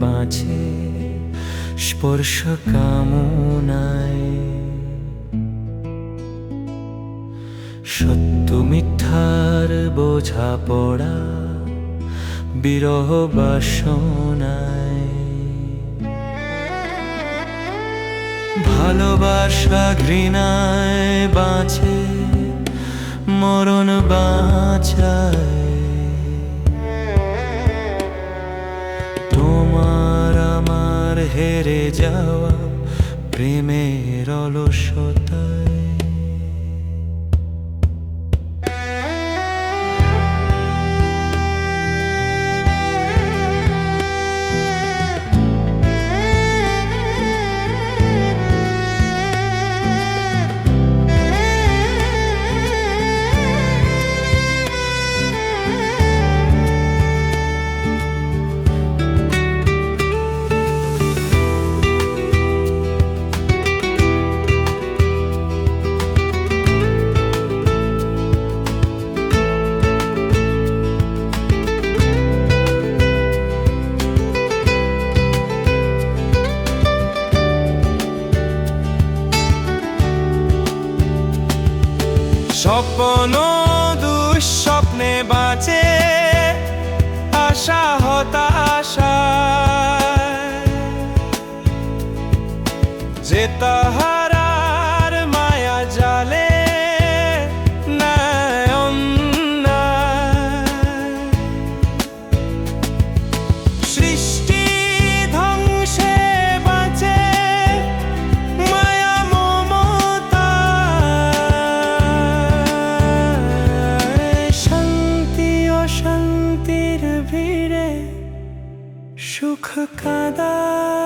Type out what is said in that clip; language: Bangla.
বাঁচে স্পর্শ কামনায়। সত্য মিথ্যার বোঝা পড়া বিরহ বাসনায়। ভালোবাসা ঘৃণায় বাঁচে মরণ বাঁচায়। হেরে যাওয়া প্রেমের অলসতায়। স্বপ্ন দুঃস্বপ্নে বাঁচে আশা হতাশা। যে তাহারার सुख का